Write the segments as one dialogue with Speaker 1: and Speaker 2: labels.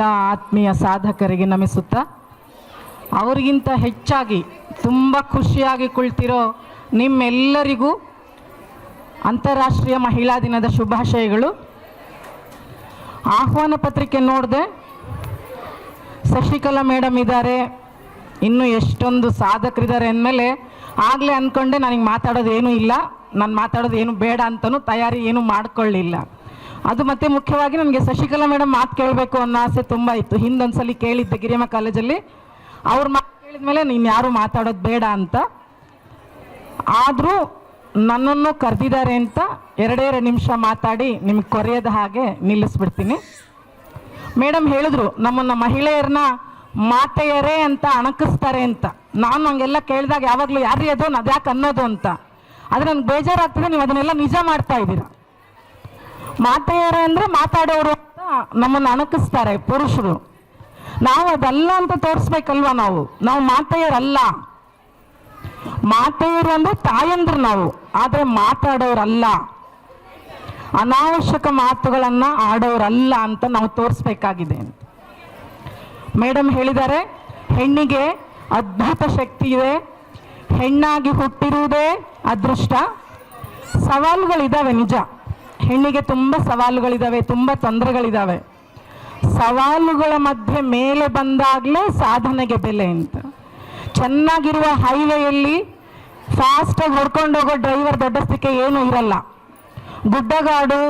Speaker 1: ಎಲ್ಲ ಆತ್ಮೀಯ ಸಾಧಕರಿಗೆ ನಮಿಸುತ್ತಾ ಅವರಿಗಿಂತ ಹೆಚ್ಚಾಗಿ ತುಂಬ ಖುಷಿಯಾಗಿ ಕುಳಿತಿರೋ ನಿಮ್ಮೆಲ್ಲರಿಗೂ ಅಂತಾರಾಷ್ಟ್ರೀಯ ಮಹಿಳಾ ದಿನದ ಶುಭಾಶಯಗಳು. ಆಹ್ವಾನ ಪತ್ರಿಕೆ ನೋಡಿದೆ ಶಶಿಕಲಾ ಮೇಡಮ್ ಇದ್ದಾರೆ. ಇನ್ನೂ ಎಷ್ಟೊಂದು ಸಾಧಕರಿದ್ದಾರೆ ಅಂದಮೇಲೆ ಆಗಲೇ ಅಂದ್ಕೊಂಡೆ ನನಗೆ ಮಾತಾಡೋದು ಏನೂ ಇಲ್ಲ. ನಾನು ಮಾತಾಡೋದು ಏನು ಬೇಡ ಅಂತಲೂ ತಯಾರಿ ಏನೂ ಮಾಡ್ಕೊಳ್ಳಿಲ್ಲ. ಅದು ಮತ್ತೆ ಮುಖ್ಯವಾಗಿ ನನಗೆ ಶಶಿಕಲಾ ಮೇಡಮ್ ಮಾತು ಕೇಳಬೇಕು ಅನ್ನೋ ಆಸೆ ತುಂಬ ಇತ್ತು. ಹಿಂದೊಂದ್ಸಲಿ ಕೇಳಿದ್ದೆ ಗಿರಿಯಮ್ಮ ಕಾಲೇಜಲ್ಲಿ. ಅವ್ರ ಮಾತು ಕೇಳಿದ್ಮೇಲೆ ನೀನು ಯಾರು ಮಾತಾಡೋದು ಬೇಡ ಅಂತ. ಆದರೂ ನನ್ನನ್ನು ಕರೆದಿದ್ದಾರೆ ಅಂತ ಎರಡೆರಡು ನಿಮಿಷ ಮಾತಾಡಿ ನಿಮಗೆ ಕೊರೆಯದ ಹಾಗೆ ನಿಲ್ಲಿಸ್ಬಿಡ್ತೀನಿ. ಮೇಡಮ್ ಹೇಳಿದ್ರು, ನಮ್ಮನ್ನ ಮಹಿಳೆಯರನ್ನ ಮಾತೆಯರೇ ಅಂತ ಅಣಕಿಸ್ತಾರೆ ಅಂತ. ನಾನು ಹಂಗೆಲ್ಲ ಕೇಳಿದಾಗ ಯಾವಾಗಲೂ ಯಾರು ಅದು ಅದ್ಯಾಕೆ ಅನ್ನೋದು ಅಂತ. ಆದರೆ ನನಗೆ ಬೇಜಾರಾಗ್ತದೆ, ನೀವು ಅದನ್ನೆಲ್ಲ ನಿಜ ಮಾಡ್ತಾ ಇದ್ದೀರಾ? ಮಾತೆಯರೇ ಅಂದರೆ ಮಾತಾಡೋರು ಅಂತ ನಮ್ಮನ್ನು ಅಣಕಿಸ್ತಾರೆ ಪುರುಷರು. ನಾವು ಅದಲ್ಲ ಅಂತ ತೋರಿಸ್ಬೇಕಲ್ವಾ ನಾವು? ನಾವು ಮಾತೆಯರಲ್ಲ ಮಾತೆಯರು ಅಂದ್ರೆ ತಾಯಂದ್ರು ನಾವು, ಆದರೆ ಮಾತಾಡೋರಲ್ಲ. ಅನಾವಶ್ಯಕ ಮಾತುಗಳನ್ನ ಆಡೋರಲ್ಲ ಅಂತ ನಾವು ತೋರಿಸ್ಬೇಕಾಗಿದೆ. ಮೇಡಮ್ ಹೇಳಿದ್ದಾರೆ, ಹೆಣ್ಣಿಗೆ ಅದ್ಭುತ ಶಕ್ತಿ ಇದೆ. ಹೆಣ್ಣಾಗಿ ಹುಟ್ಟಿರುವುದೇ ಅದೃಷ್ಟ. ಸವಾಲುಗಳಿದ್ದಾವೆ ನಿಜ. ಹೆಣ್ಣಿಗೆ ತುಂಬ ಸವಾಲುಗಳಿದ್ದಾವೆ ತುಂಬ ತೊಂದರೆಗಳಿದ್ದಾವೆ ಸವಾಲುಗಳ ಮಧ್ಯೆ ಮೇಲೆ ಬಂದಾಗಲೇ ಸಾಧನೆಗೆ ಬೆಲೆ ಅಂತ. ಚೆನ್ನಾಗಿರುವ ಹೈವೇಯಲ್ಲಿ ಫಾಸ್ಟಾಗಿ ಹೊಡ್ಕೊಂಡು ಹೋಗೋ ಡ್ರೈವರ್ ದೊಡ್ಡಸ್ತಿಕೆ ಏನೂ ಇರಲ್ಲ. ಗುಡ್ಡಗಾಡು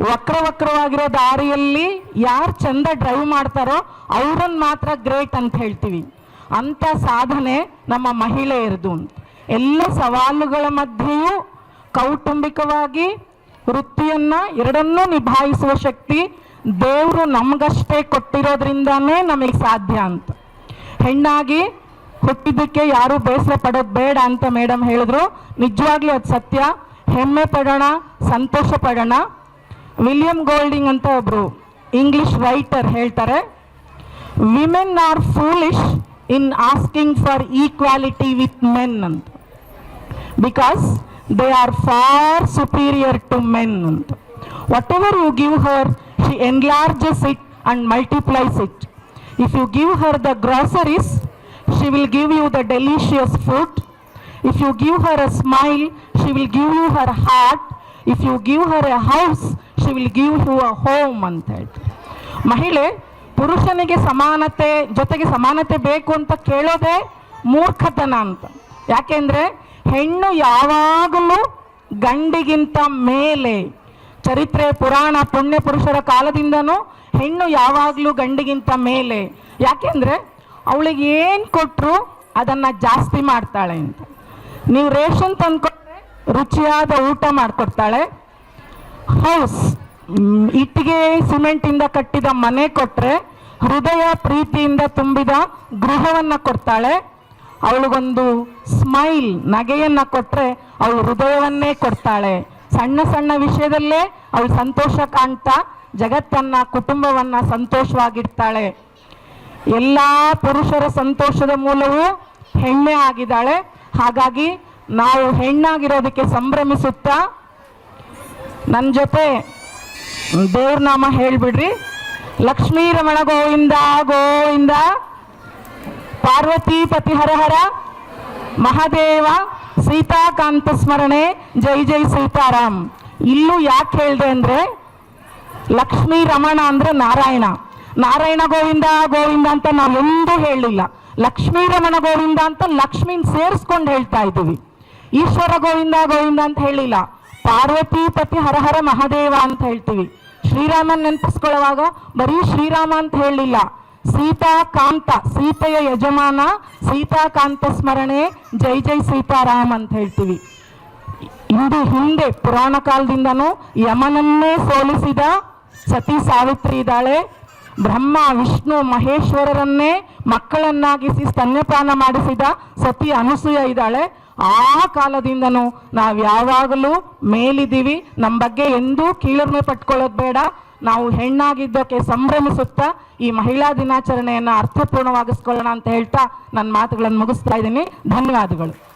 Speaker 1: ವಕ್ರ ವಕ್ರವಾಗಿರೋ ದಾರಿಯಲ್ಲಿ ಯಾರು ಚಂದ ಡ್ರೈವ್ ಮಾಡ್ತಾರೋ ಅವ್ರನ್ನ ಮಾತ್ರ ಗ್ರೇಟ್ ಅಂತ ಹೇಳ್ತೀವಿ. ಅಂಥ ಸಾಧನೆ ನಮ್ಮ ಮಹಿಳೆಯರದು ಎಲ್ಲ ಸವಾಲುಗಳ ಮಧ್ಯೆಯೂ ಕೌಟುಂಬಿಕವಾಗಿ ವೃತ್ತಿಯನ್ನ ಎರಡನ್ನೂ ನಿಭಾಯಿಸುವ ಶಕ್ತಿ ದೇವರು ನಮಗಷ್ಟೇ ಕೊಟ್ಟಿರೋದ್ರಿಂದಾನೇ ನಮಗೆ ಸಾಧ್ಯ ಅಂತ. ಹೆಣ್ಣಾಗಿ ಹುಟ್ಟಿದ್ದಕ್ಕೆ ಯಾರು ಬೇಸರ ಪಡೋದು ಬೇಡ ಅಂತ ಮೇಡಮ್ ಹೇಳಿದ್ರು. ನಿಜವಾಗ್ಲೂ ಅದು ಸತ್ಯ. ಹೆಮ್ಮೆ ಪಡೋಣ, ಸಂತೋಷ ಪಡೋಣ. ವಿಲಿಯಂ ಗೋಲ್ಡಿಂಗ್ ಅಂತ ಒಬ್ರು ಇಂಗ್ಲಿಷ್ ರೈಟರ್ ಹೇಳ್ತಾರೆ women are foolish in asking for equality with men ಅಂತ. Because they are far superior to men. Whatever you give her, she enlarges it and multiplies it. If you give her the groceries, she will give you the delicious food. If you give her a smile, she will give you her heart. If you give her a house, she will give you a home ಅಂತ ಹೇಳ್ತಾರೆ ಮಹಿಳೆ ಪುರುಷನಿಗೆ ಸಮಾನತೆ ಜೊತೆಗೆ ಸಮಾನತೆ ಬೇಕು ಅಂತ ಕೇಳೋದೇ ಮೂರ್ಖತನ ಅಂತ ಯಾಕೆಂದ್ರೆ ಹೆಣ್ಣು ಯಾವಾಗಲೂ ಗಂಡಿಗಿಂತ ಮೇಲೆ. ಚರಿತ್ರೆ, ಪುರಾಣ, ಪುಣ್ಯ ಪುರುಷರ ಕಾಲದಿಂದನೂ ಹೆಣ್ಣು ಯಾವಾಗಲೂ ಗಂಡಿಗಿಂತ ಮೇಲೆ. ಯಾಕೆಂದ್ರೆ ಅವಳಿಗೆ ಏನು ಕೊಟ್ಟರು ಅದನ್ನು ಜಾಸ್ತಿ ಮಾಡ್ತಾಳೆ ಅಂತ. ನೀವು ರೇಷನ್ ತಂದುಕೊಟ್ರೆ ರುಚಿಯಾದ ಊಟ ಮಾಡಿಕೊಡ್ತಾಳೆ. ಹೌಸ್ ಇಟ್ಟಿಗೆ, ಸಿಮೆಂಟಿಂದ ಕಟ್ಟಿದ ಮನೆ ಕೊಟ್ಟರೆ ಹೃದಯ ಪ್ರೀತಿಯಿಂದ ತುಂಬಿದ ಗೃಹವನ್ನು ಕೊಡ್ತಾಳೆ. ಅವಳಿಗೊಂದು ಸ್ಮೈಲ್, ನಗೆಯನ್ನು ಕೊಟ್ಟರೆ ಅವಳು ಹೃದಯವನ್ನೇ ಕೊಡ್ತಾಳೆ. ಸಣ್ಣ ಸಣ್ಣ ವಿಷಯದಲ್ಲೇ ಅವಳು ಸಂತೋಷ ಕಾಣ್ತಾ ಜಗತ್ತನ್ನ, ಕುಟುಂಬವನ್ನ ಸಂತೋಷವಾಗಿಡ್ತಾಳೆ. ಎಲ್ಲ ಪುರುಷರ ಸಂತೋಷದ ಮೂಲವೂ ಹೆಣ್ಣೆ ಆಗಿದ್ದಾಳೆ. ಹಾಗಾಗಿ ನಾವು ಹೆಣ್ಣಾಗಿರೋದಕ್ಕೆ ಸಂಭ್ರಮಿಸುತ್ತಾ ನನ್ನ ಜೊತೆ ದೇವ್ರ ನಾಮ ಹೇಳ್ಬಿಡ್ರಿ. ಲಕ್ಷ್ಮೀ ರಮಣ ಗೋವಿಂದ ಗೋವಿಂದ. ಪಾರ್ವತಿ ಪತಿ ಹರಹರ ಹರ ಮಹಾದೇವ, ಸೀತಾಕಾಂತ ಸ್ಮರಣೆ, ಜೈ ಜೈ ಸೀತಾರಾಮ್. ಇಲ್ಲೂ ಯಾಕೆ ಹೇಳಿದೆ ಅಂದರೆ, ಲಕ್ಷ್ಮೀ ರಮಣ ಅಂದರೆ ನಾರಾಯಣ. ನಾರಾಯಣ ಗೋವಿಂದ ಗೋವಿಂದ ಅಂತ ನಾವು ಎಂದೂ ಹೇಳಲಿಲ್ಲ. ಲಕ್ಷ್ಮೀ ರಮಣ ಗೋವಿಂದ ಅಂತ ಲಕ್ಷ್ಮೀನ್ ಸೇರಿಸ್ಕೊಂಡು ಹೇಳ್ತಾ ಇದ್ದೀವಿ. ಈಶ್ವರ ಗೋವಿಂದ ಗೋವಿಂದ ಅಂತ ಹೇಳಿಲ್ಲ. ಪಾರ್ವತಿ ಪತಿ ಹರಹರ ಮಹಾದೇವ ಅಂತ ಹೇಳ್ತೀವಿ. ಶ್ರೀರಾಮನ್ ನೆನಪಿಸ್ಕೊಳ್ಳುವಾಗ ಬರೀ ಶ್ರೀರಾಮ ಅಂತ ಹೇಳಿಲ್ಲ ಸೀತಾಕಾಂತ ಸೀತೆಯ ಯಜಮಾನ ಸೀತಾಕಾಂತ ಸ್ಮರಣೆ, ಜೈ ಜೈ ಸೀತಾರಾಮ್ ಅಂತ ಹೇಳ್ತೀವಿ. ಇಂದು ಹಿಂದೆ ಪುರಾಣ ಕಾಲದಿಂದನೂ ಯಮನನ್ನೇ ಸೋಲಿಸಿದ ಸತಿ ಸಾವಿತ್ರಿ ಇದ್ದಾಳೆ. ಬ್ರಹ್ಮ, ವಿಷ್ಣು, ಮಹೇಶ್ವರರನ್ನೇ ಮಕ್ಕಳನ್ನಾಗಿಸಿ ಸ್ತನ್ಯಪಾನ ಮಾಡಿಸಿದ ಸತಿ ಅನಸೂಯ ಇದ್ದಾಳೆ. ಆ ಕಾಲದಿಂದನೂ ನಾವು ಯಾವಾಗಲೂ ಮೇಲಿದ್ದೀವಿ. ನಮ್ಮ ಬಗ್ಗೆ ಎಂದೂ ಕೀಳರ್ಮೆ ಪಟ್ಕೊಳ್ಳೋದು ಬೇಡ. ನಾವು ಹೆಣ್ಣಾಗಿದ್ದಕ್ಕೆ ಸಂಭ್ರಮಿಸುತ್ತಾ ಈ ಮಹಿಳಾ ದಿನಾಚರಣೆಯನ್ನು ಅರ್ಥಪೂರ್ಣವಾಗಿಸ್ಕೊಳ್ಳೋಣ ಅಂತ ಹೇಳ್ತಾ ನನ್ನ ಮಾತುಗಳನ್ನು ಮುಗಿಸ್ತಾ ಇದ್ದೀನಿ. ಧನ್ಯವಾದಗಳು.